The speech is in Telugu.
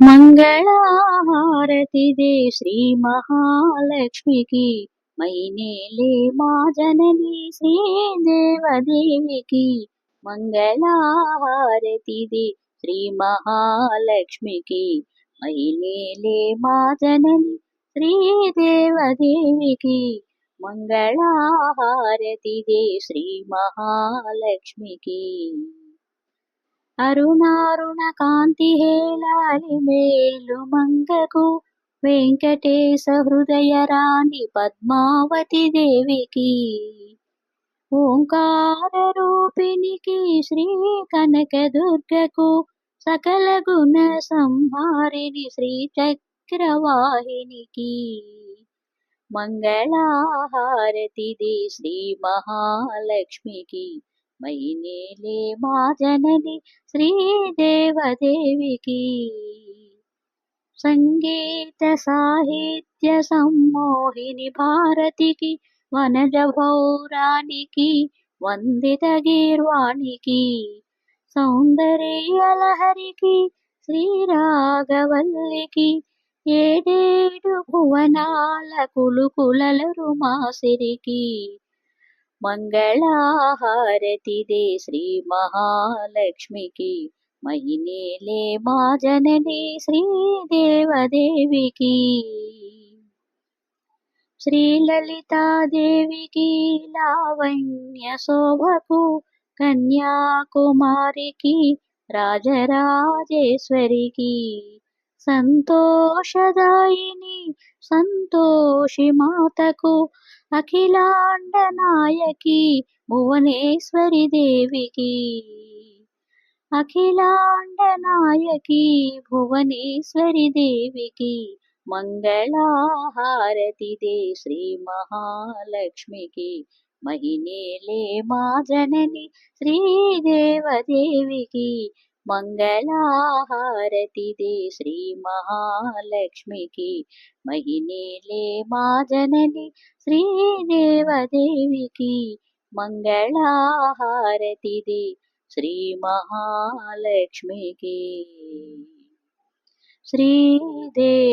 మంగళహారతిదే శ్రీ మహాలక్ష్మికి మైనేలే మా జనని శ్రీదేవదేవికి మంగళహారతిదే శ్రీ మహాలక్ష్మికి మైనేలే మా జనని శ్రీదేవదేవికి మంగళహారతిదే శ్రీ మహాలక్ష్మికి. అరుణారుణ కాంతి హేళాలి మేలు మంగకు. వెంకటేశ హృదయ రాణి పద్మావతి దేవికి. ఓంకార రూపిణికి శ్రీ కనక దుర్గకు సకల గుణ సంహారిణి శ్రీ చక్రవాహినికి. మంగళహారతిది శ్రీ మహాలక్ష్మికి. మైనేలే మా జనని శ్రీదేవదేవికి. సంగీత సాహిత్య సమ్మోహిని భారతికి వనజ భౌరానికి వందిత గీర్వాణికి సౌందర్యలహరికి శ్రీరాఘవల్లికి ఏడేడు భువనాల కులుకులలు రుమాసిరికి. మంగళహారతిదే శ్రీ మహాలక్ష్మికి. మహినేలే మా జనని శ్రీదేవదేవికి శ్రీలలితాదేవికి లావణ్య శోభకు కన్యాకుమారికి రాజరాజేశ్వరికి. సంతోషదాయిని సంతోషి మాతకు అఖిలాండ నాయకి భువనేశ్వరి దేవికి. అఖిలాండ నాయకి భువనేశ్వరి దేవికి మంగళహారతిదే శ్రీ మహాలక్ష్మికి. మహినేలే మా జనని శ్రీదేవదేవికి మంగళహారతిదే శ్రీ మహాలక్ష్మికి. మహినేలే మా జనని శ్రీదేవదేవికి మంగళహారతిదే శ్రీ మహాలక్ష్మికి. శ్రీదేవదేవికి